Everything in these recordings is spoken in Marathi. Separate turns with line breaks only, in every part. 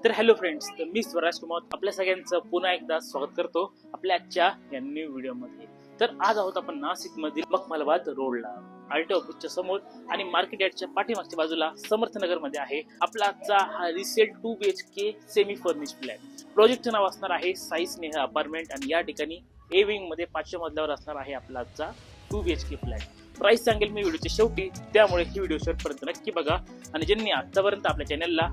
तर हॅलो फ्रेंड्स तर मी स्वराज कुमार आपल्या सगळ्यांचं पुन्हा एकदा स्वागत करतो आपल्या आजच्या या न्यू व्हिडिओमध्ये. तर आज आहोत आपण नाशिक मधील मखमलबाद रोडला. आरटी ऑफिसच्या समोर आणि मार्केट यार्डच्या पाठीमागच्या बाजूला समर्थनगरमध्ये आहे आपला आजचा हा resale two B H K semi furnish flat प्रोजेक्टचं नाव असणार आहे साई स्नेह अपार्टमेंट आणि या ठिकाणी ए विंगमध्ये पाचव्या मजल्यावर असणार आहे आपला आजचा two B H K flat price सांगेल मी व्हिडिओच्या शेवटी त्यामुळे ही व्हिडिओ शेवटपर्यंत नक्की बघा. आणि ज्यांनी आतापर्यंत आपल्या चॅनलला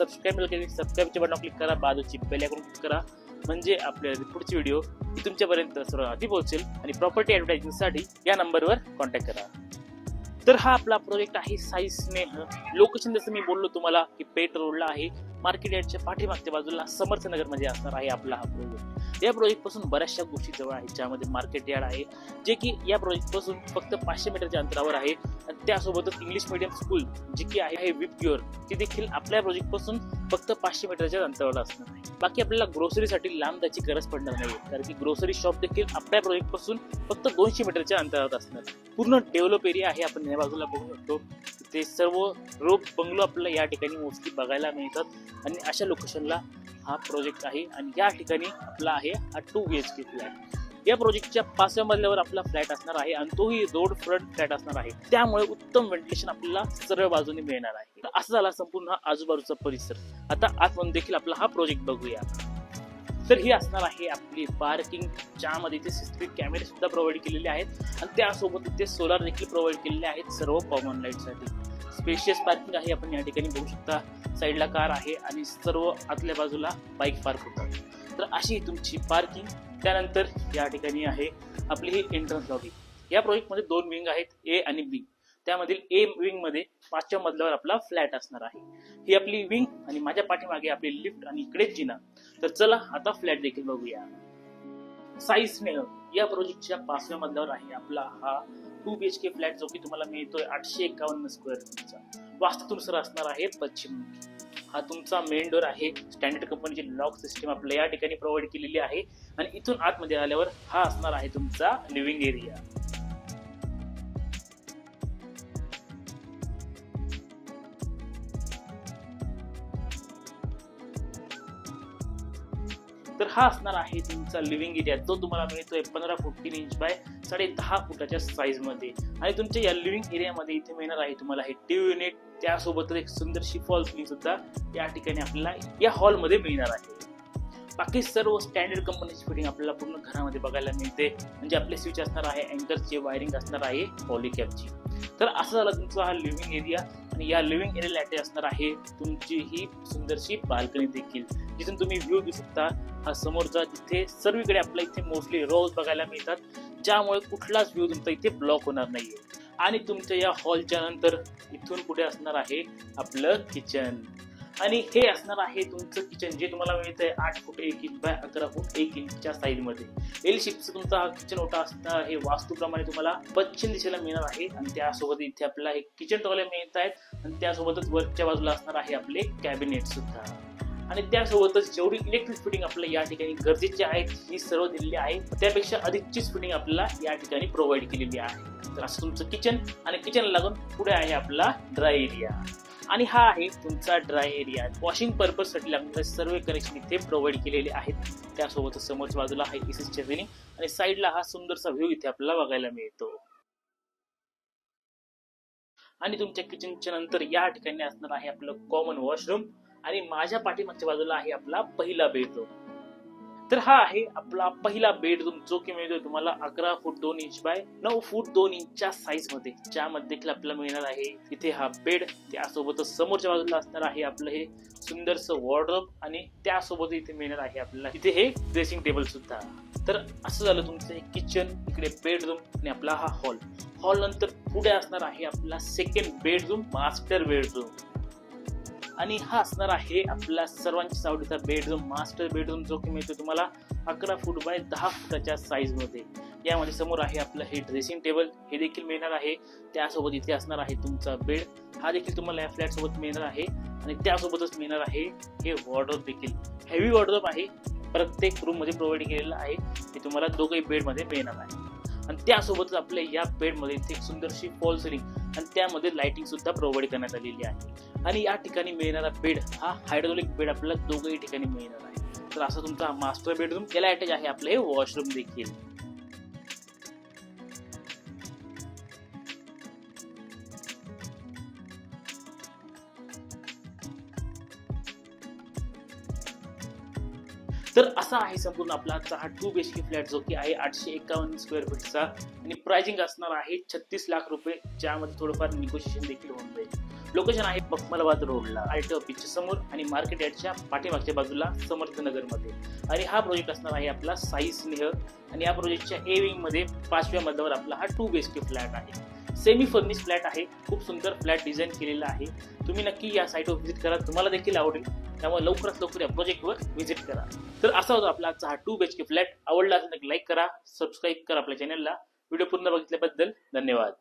सबस्क्राईब केली सबस्क्राईबच्या बटन क्लिक करा बाजूची बेल आयकॉन क्लिक करा. म्हणजे आपल्या पुढची व्हिडिओ ही तुमच्यापर्यंत सर्व आधी पोहोचेल आणि प्रॉपर्टी ॲडव्हर्टायझिंगसाठी या नंबरवर कॉन्टॅक्ट करा. तर हा आपला प्रोजेक्ट आहे साई स्नेह. लोकेशन जसं मी बोललो तुम्हाला की पेट रोडला आहे. मार्केट यार्डच्या पाठीमागच्या बाजूला समर्थनगरमध्ये असणार आहे आपला हा प्रोजेक्ट या प्रोजेक्टपासून बऱ्याचशा गोष्टी जवळ आहेत ज्यामध्ये मार्केट यार्ड आहे जे की या प्रोजेक्टपासून फक्त पाचशे मीटरच्या अंतरावर आहे. आणि त्यासोबतच इंग्लिश मिडियम स्कूल जी की आहे विप प्युअर ती देखील आपल्या प्रोजेक्टपासून फक्त पाचशे मीटरच्या अंतरावर असणार आहे. बाकी आपल्याला ग्रोसरीसाठी लांब जायची गरज पडणार नाही कारण की ग्रोसरी शॉप देखील आपल्या प्रोजेक्टपासून फक्त दोनशे मीटरच्या अंतरावर असणार पूर्ण डेव्हलप एरिया आहे आपण या बाजूला बघू शकतो. ते सर्व रोप बंगलो आपल्याला या ठिकाणी मोस्टली बघायला मिळतात. आणि अशा लोकेशनला हा प्रोजेक्ट आहे. आणि या ठिकाणी आपला आहे हा two B H K flat या प्रोजेक्टच्या पाचव्या मजल्यावर आपला फ्लॅट असणार आहे आणि तोही रोड फ्रंट फ्लॅट असणार आहे. त्यामुळे उत्तम व्हेंटिलेशन आपल्याला सर्व बाजूने मिळणार आहे. असं झाला संपूर्ण हा आजूबाजूचा परिसर. आता आतमधून देखील आपला हा प्रोजेक्ट बघूया. तर ही असणार आहे आपली पार्किंग ज्यामध्ये इथे सीसीटीव्ही कॅमेरे सुद्धा प्रोव्हाइड केलेले आहेत. आणि त्यासोबत इथे सोलार देखील प्रोव्हाइड केलेले आहेत सर्व कॉमन लाईटसाठी स्पेशियस पार्किंग आहे आपण या ठिकाणी बघू शकता. साईडला कार आहे आणि सर्व आतल्या बाजूला बाईक पार्क होतात तर अशी तुमची पार्किंग त्यानंतर या ठिकाणी आहे आपली ही एंट्रन्स लॉबी या प्रोजेक्टमध्ये दोन विंग आहेत ए आणि बी त्यामधील ए विंगमध्ये पाचव्या मजल्यावर आपला फ्लॅट असणार आहे. ही आपली विंग आणि माझ्या पाठीमागे आपली लिफ्ट आणि इकडेच जिना. तर चला आता फ्लॅट देखील बघूया. साई स्नेह या प्रोजेक्टच्या पाचव्या मजल्यावर आहे आपला हा two B H K flat जो की तुम्हाला मिळतोय आठशे एकावन्न स्क्वेअर फीटचा वास्तुनुसार असणार आहे पश्चिम. हा तुमचा मेन डोर आहे. स्टँडर्ड कंपनीची लॉक सिस्टीम आपल्या या ठिकाणी प्रोव्हाइड केलेली आहे. आणि इथून आतमध्ये आल्यावर हा असणार आहे तुमचा लिव्हिंग एरिया तर हा असणार आहे तुमचा लिव्हिंग एरिया जो तुम्हाला मिळतोय पंधरा फूट तीन इंच बाय साडे दहा फुटाच्या साईजमध्ये आणि तुमच्या या लिव्हिंग एरियामध्ये इथे मिळणार आहे तुम्हाला हे टीव्ही युनिट त्यासोबतच एक सुंदरशी फॉल सिलिंग सुद्धा या ठिकाणी आपल्याला या हॉलमध्ये मिळणार आहे. बाकी सर्व स्टँडर्ड कंपनीची फिटिंग आपल्याला पूर्ण घरामध्ये बघायला मिळते. म्हणजे आपले स्विच असणार आहे अँकरचे वायरिंग असणार आहे पॉलिकॅपची तर असं झालं तुमचा हा लिव्हिंग एरिया आणि या लिव्हिंग एरियाला अटॅच असणार आहे तुमची ही सुंदरशी बाल्कनी देखील. जिथून तुम्ही व्ह्यू घेऊ शकता. हा समोरचा तिथे सर्वीकडे आपल्या इथे मोस्टली रोज बघायला मिळतात. ज्यामुळे कुठलाच व्ह्यू तुमचा इथे ब्लॉक होणार नाहीये. आणि तुमच्या या हॉलच्या नंतर इथून पुढे असणार आहे आपलं किचन आणि हे असणार आहे तुमचं किचन जे तुम्हाला मिळतंय आठ फूट एक इंच बाय अकरा फूट एक इंचच्या साईजमध्ये. एल शिफ्टचं तुमचा हा किचन ओटा असणार हे वास्तूप्रमाणे तुम्हाला पश्चिम दिशेला मिळणार आहे. आणि त्यासोबत इथे आपल्याला हे किचन टॉयलेट मिळत आहेत. आणि त्यासोबतच वरच्या बाजूला असणार आहे आपले कॅबिनेट सुद्धा. आणि त्यासोबतच जेवढी इलेक्ट्रिक फिटिंग आपल्याला या ठिकाणी गरजेची आहेत ही सर्व दिलेली आहे. त्यापेक्षा अधिकचीच फिटिंग आपल्याला या ठिकाणी प्रोव्हाइड केलेली आहे. तर असं तुमचं किचन आणि किचन लागून पुढे आहे आपला ड्राय एरिया आणि हा आहे तुमचा ड्राय एरिया वॉशिंग पर्पजसाठी लागणारे सर्व कनेक्शन इथे प्रोव्हाइड केलेले आहेत. त्यासोबतच समोरच्या बाजूला आहे एसीच्या फिलिंग आणि साईडला हा सुंदरसा व्ह्यू इथे आपल्याला बघायला मिळतो. आणि तुमच्या किचनच्या नंतर या ठिकाणी असणार आहे आपलं कॉमन वॉशरूम आणि माझ्या पाठीमागच्या बाजूला आहे आपला पहिला बेडरूम तर हा आहे आपला पहिला बेडरूम जो की मिळतोय तुम्हाला अकरा फूट दोन इंच बाय नऊ फूट दोन इंचच्या साईजमध्ये. ज्यामध्ये देखील आपल्याला मिळणार आहे इथे हा बेड त्यासोबतच समोरच्या बाजूला असणार आहे आपलं हे सुंदरसं वॉर्डरोब आणि त्यासोबत इथे मिळणार आहे आपल्याला इथे हे ड्रेसिंग टेबल सुद्धा. तर असं झालं तुमचं हे किचन इकडे बेडरूम आणि आपला हा हॉल हॉल नंतर पुढे असणार आहे आपला सेकंड बेडरूम मास्टर बेडरूम आणि हा असणार आहे आपला सर्वांच्या आवडीचा बेडरूम मास्टर बेडरूम जो की मिळतो तुम्हाला अकरा फूट बाय दहा फुटाच्या साईजमध्ये यामध्ये समोर आहे आपलं हे ड्रेसिंग टेबल हे देखील मिळणार आहे. त्यासोबत इथे असणार आहे तुमचा बेड हा देखील तुम्हाला या फ्लॅटसोबत मिळणार आहे. आणि त्यासोबतच मिळणार आहे हे वॉर्डरोब देखील. हेवी वॉर्डरोब आहे. प्रत्येक रूममध्ये प्रोव्हाइड केलेलं आहे. ते तुम्हाला दोघंही बेडमध्ये मिळणार आहे. आणि त्यासोबतच आपल्या या बेडमध्ये इथे एक सुंदरशी फॉल सिलिंग आणि त्यामध्ये लाइटिंग सुद्धा प्रोव्हाइड करण्यात आलेली आहे. आणि या ठिकाणी मिळणारा बेड हा हायड्रोलिक बेड आपल्याला दोघही ठिकाणी मिळणार आहे. तर असा तुमचा मास्टर बेडरूम याला अटॅच आहे आपलं हे वॉशरूम देखील. तर असा आहे संपूर्ण आपला आजचा हा two B H K flat जो की आहे आठशे एकावन्न स्क्वेअर फीटचा आणि प्राइजिंग असणार आहे छत्तीस लाख रुपये ज्यामध्ये थोडंफार निगोशिएशन देखील होऊन जाईल. लोकेशन आहे मखमलाबाद रोडला. आल्टो ऑफिसच्या समोर आणि मार्केट यार्डच्या पाठीमागच्या बाजूला समर्थनगरमध्ये आणि हा प्रोजेक्ट असणार आहे आपला साई स्नेह. आणि या प्रोजेक्टच्या ए विंगमध्ये पाचव्या मध्यावर आपला हा two B H K flat आहे. सेमी फर्निश फ्लॅट आहे. खूप सुंदर फ्लॅट डिझाईन केलेला आहे. तुम्ही नक्की या साईटवर व्हिजिट करा. तुम्हाला देखील आवडेल. त्यामुळे लवकरात लवकर या प्रोजेक्टवर व्हिजिट करा. तर असा होता आपला आजचा हा two B H K flat आवडला असेल तर लाईक करा. सबस्क्राईब करा आपल्या चॅनलला व्हिडिओ पूर्ण बघितल्याबद्दल धन्यवाद.